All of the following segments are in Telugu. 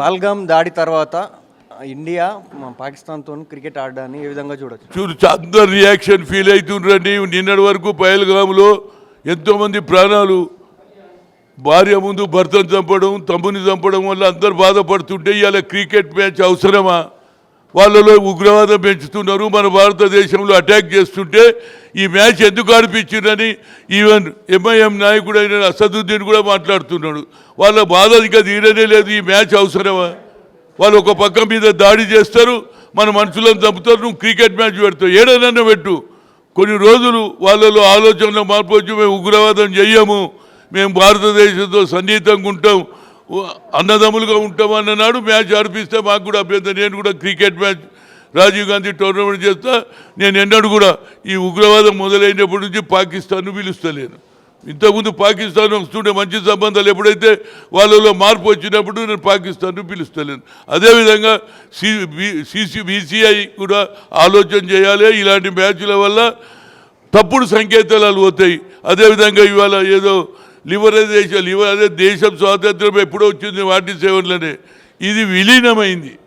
పాల్గామ్ దాడి తర్వాత ఇండియా మా పాకిస్తాన్తో క్రికెట్ ఆడడాన్ని ఏ విధంగా చూడొచ్చు? చూడు అందరు రియాక్షన్ ఫీల్ అవుతుండ్రండి నిన్నటి వరకు పయల్గాములో ఎంతోమంది ప్రాణాలు భార్య ముందు భర్తను చంపడం తమ్ముని చంపడం వల్ల అందరు బాధపడుతుంటే ఇవాళ క్రికెట్ మ్యాచ్ అవసరమా? వాళ్ళలో ఉగ్రవాదం పెంచుతున్నారు. మన భారతదేశంలో అటాక్ చేస్తుంటే ఈ మ్యాచ్ ఎందుకు ఆడిపించిందని ఈవెన్ ఎంఐఎం నాయకుడు అయిన అసదుద్దీన్ కూడా మాట్లాడుతున్నాడు. వాళ్ళ బాధ ఇంకా తీరనే లేదు. ఈ మ్యాచ్ అవసరమా? వాళ్ళు ఒక పక్క మీద దాడి చేస్తారు. మన మనుషులను చంపుతారు. నువ్వు క్రికెట్ మ్యాచ్ పెడతావు. ఏడనన్నా పెట్టు? కొన్ని రోజులు వాళ్ళలో ఆలోచనలో మార్పు వచ్చి మేము ఉగ్రవాదం చెయ్యము మేము భారతదేశంతో సన్నిహితంగా ఉంటాం. అన్నదమ్ములుగా ఉంటాం అన్ననాడు మ్యాచ్ ఆడిపిస్తే మాకు కూడా అభ్యంతరం. నేను కూడా cricket match Rajiv Gandhi tournament చేస్తా. నేను ఎన్నడూ కూడా ఈ ఉగ్రవాదం మొదలైనప్పటి నుంచి పాకిస్తాన్ను పిలుస్తలేను. ఇంతకుముందు పాకిస్తాన్ వస్తుండే మంచి సంబంధాలు ఎప్పుడైతే వాళ్ళలో మార్పు వచ్చినప్పుడు నేను పాకిస్తాన్ను పిలుస్తలేను. అదేవిధంగా సిసి బీసీఐ కూడా ఆలోచన చేయాలి. ఇలాంటి మ్యాచ్ల వల్ల తప్పుడు సంకేతాలు పోతాయి. అదేవిధంగా ఇవాళ ఏదో లిబరలైజేషన్ లిబర్ దేశం స్వాతంత్రం ఎప్పుడో వచ్చింది వాటి సేవలనే. ఇది విలీనమైంది.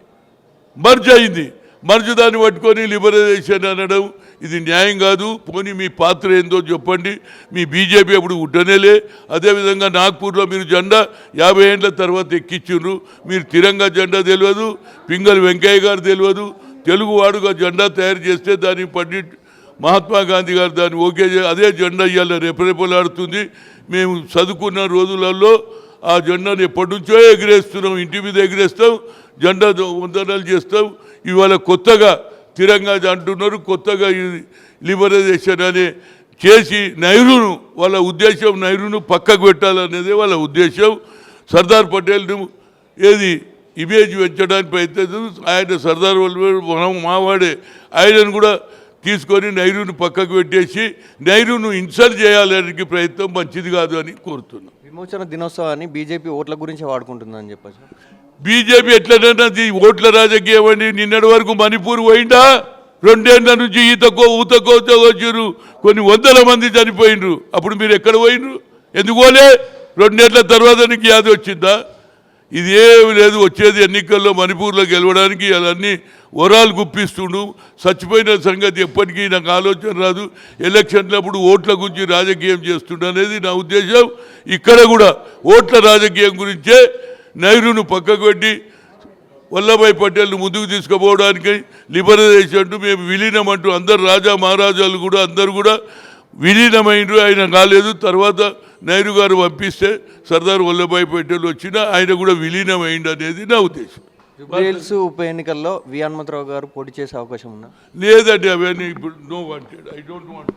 మర్జ్ అయింది. మర్జ్ దాన్ని పట్టుకొని లిబరలైజేషన్ అనడం ఇది న్యాయం కాదు. పోనీ మీ పాత్ర ఏందో చెప్పండి. మీ బీజేపీ అప్పుడు ఉట్టనేలే అదేవిధంగా నాగ్పూర్లో మీరు జెండా యాభై ఏండ్ల తర్వాత ఎక్కించుండ్రు మీరు తిరంగా జెండా తెలియదు. పింగల్ వెంకయ్య గారు తెలియదు. తెలుగువాడుగా జెండా తయారు చేస్తే దాన్ని పండిట్ మహాత్మా గాంధీ గారు దాన్ని ఓకే చే- అదే జెండా ఇవాళ రెపరెపలాడుతుంది మేము చదువుకున్న రోజులలో ఆ జెండాను ఎప్పటి నుంచో ఎగిరేస్తున్నాం. ఇంటి మీద ఎగిరేస్తాం. జెండా వందనాలు చేస్తాం. ఇవాళ కొత్తగా తిరంగా అంటున్నారు. కొత్తగా ఇది లిబరలైజేషన్ అనే చేసి నైరును వాళ్ళ ఉద్దేశం నైరును పక్కకు పెట్టాలనేదే వాళ్ళ ఉద్దేశం. సర్దార్ పటేల్ను ఏది ఇమేజ్ పెంచడానికి ప్రయత్నిస్తుంది ఆయన సర్దార్ వల్ల మనం మావాడే ఆయనను కూడా తీసుకొని నైరును పక్కకు పెట్టేసి నైరును ఇన్సల్ట్ చేయాలనే ప్రయత్నం మంచిది కాదు అని కోరుతున్నాం. విమోచన దినోత్సవాన్ని బీజేపీ ఓట్ల గురించి వాడుకుంటుందని చెప్పచ్చు. బీజేపీ ఎట్లనన్నది ఓట్ల రాజకీయం అండి. నిన్నటి వరకు మణిపూర్ పోయిందా? రెండేళ్ళ నుంచి ఈతకో ఊతకో వచ్చారు కొన్ని వందల మంది చనిపోయినరు అప్పుడు మీరు ఎక్కడ పోయినరు ఎందుకు పోలే? రెండేళ్ళ తర్వాత నీకు యాది వచ్చిందా ఇది ఏమి లేదు వచ్చేది ఎన్నికల్లో మణిపూర్లో గెలవడానికి అవన్నీ వరాలు గుప్పిస్తుండు. చచ్చిపోయిన సంగతి ఎప్పటికీ నాకు ఆలోచన రాదు. ఎలక్షన్లప్పుడు ఓట్ల గురించి రాజకీయం చేస్తుండ అనేది నా ఉద్దేశం. ఇక్కడ కూడా ఓట్ల రాజకీయం గురించే నైరును పక్కకు పెట్టి వల్లభాయ్ పటేల్ను ముందుకు తీసుకుపోవడానికి లిబరలైజేషన్ మేము విలీనం అంటూ అందరు రాజా మహారాజాలు కూడా అందరు కూడా విలీనమైనరు ఆయన కాలేదు. తర్వాత నెహ్రూ గారు పంపిస్తే సర్దార్ వల్లభాయ్ పటేల్ వచ్చినా ఆయన కూడా విలీనమైండు అనేది నా ఉద్దేశం. జూబ్లీహిల్స్ ఉప ఎన్నికల్లో వి హనుమంతరావు గారు పోటీ చేసే అవకాశం ఉందా? లేదండి అవన్నీ ఇప్పుడు no wanted I don't want